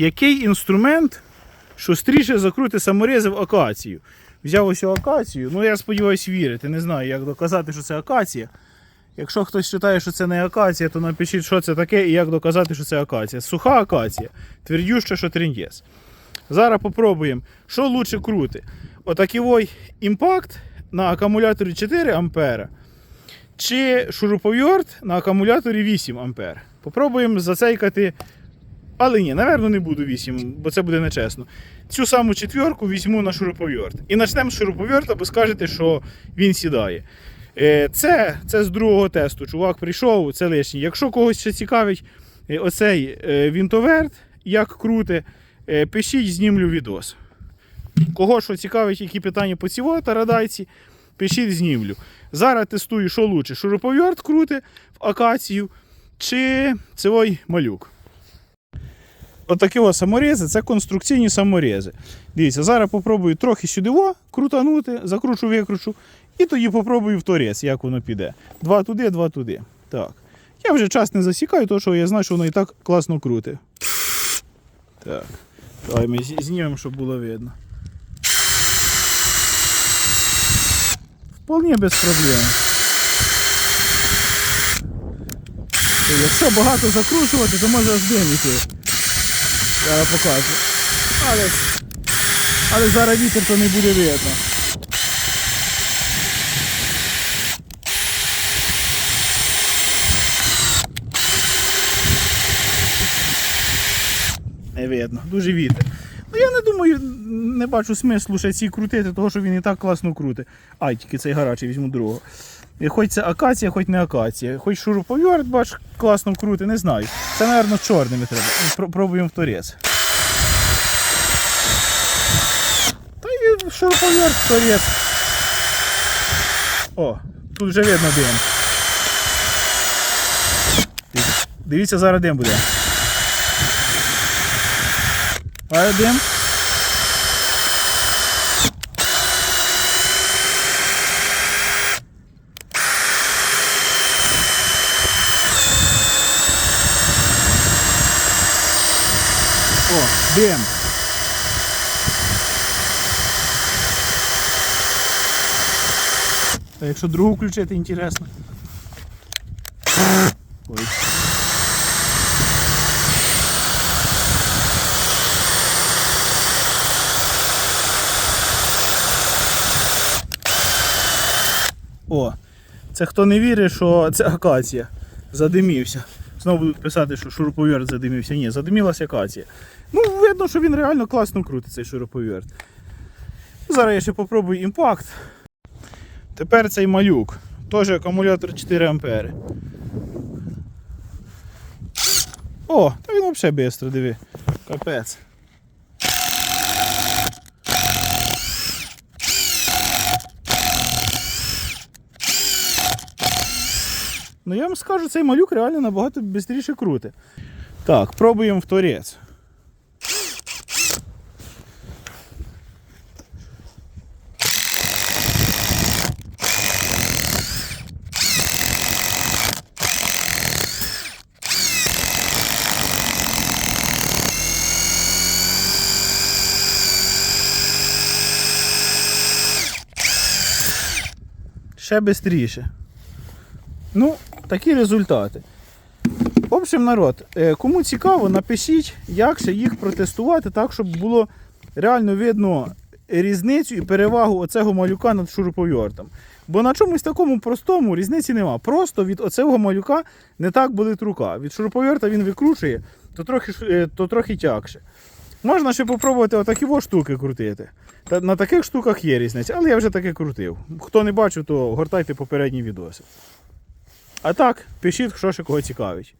Який інструмент шустріше закрути саморези в акацію? Взяв ось акацію, ну я сподіваюся вірити, не знаю, як доказати, що це акація. Якщо хтось вважає, що це не акація, то напишіть, що це таке і як доказати, що це акація. Суха акація, твердюща, що трендєс. Зараз попробуємо, що лучше крути. Отакий імпакт на акумуляторі 4 А чи шуруповерт на акумуляторі 8 А. Попробуємо зацейкати. Але ні, напевно, не буду 8, бо це буде нечесно. Цю саму четверку візьму на шуруповерт. І почнемо з шуруповерта, бо скажете, що він сідає. Е, Це, це з другого тесту. Чувак прийшов, це лишнє. Якщо когось ще цікавить е, оцей е, вінтоверт, як крути, пишіть, знімлю відос. Кого що цікавить, які питання по цього тарадайці, пишіть, знімлю. Зараз тестую, що лучше, шуруповерт крути в акацію чи цей малюк. Отакі ось саморези це конструкційні саморези. Дивіться, зараз попробую трохи сюди о, крутанути, закручу, викручу, і тоді попробую в торець, як воно піде. Два туди, два туди. Так. Я вже час не засікаю, тому що я знаю, що воно і так класно круте. Так. Давай ми знімемо, щоб було видно. Вполне без проблем. Якщо багато закручувати, то може аж дим іти. Зараз покажу. Але, але зараз вітер то не буде видно. Не видно, дуже вітер. Ну я не думаю, не бачу смислу ще ці крутити, тому що він і так класно крутить. Ай, тільки цей гарячий візьму другого. І Хоч це акація, хоч не акація. Хоч шуруповерт, бач, класно крути, не знаю. Це, мабуть, чорними треба. Пробуємо в торець. Та й шуруповерт торець. О, тут вже видно дим. Дивіться- зараз дим буде. А дим. О, дим. А якщо другу включити, інтересно. Ой. О, це хто не вірить, що це акація. Задимівся. Знову будуть писати, що шуруповерт задимівся. Ні, задимілася акація. Ну, видно, що він реально класно крутить цей шуруповерт. Зараз я ще попробую імпакт. Тепер цей малюк. Теж акумулятор 4 ампери. О, та він взагалі швидко, диви. Капець. Ну я вам скажу, цей малюк реально набагато швидше крути. Так, пробуємо в торець. Ще швидше. Ну, такі результати. В общем, народ, е, кому цікаво, напишіть, як ще їх протестувати так, щоб було реально видно різницю і перевагу оцього малюка над шуруповертом. Бо на чомусь такому простому різниці нема. Просто від оцього малюка не так болить рука. Від шуруповерта він викручує, то трохи, е, то трохи тягше. Можна ще попробувати отакі во штуки крутити. Та на таких штуках є різниця, але я вже таке крутив. Хто не бачив, то гортайте попередні відоси. А так, пишіть, що ще кого цікавить.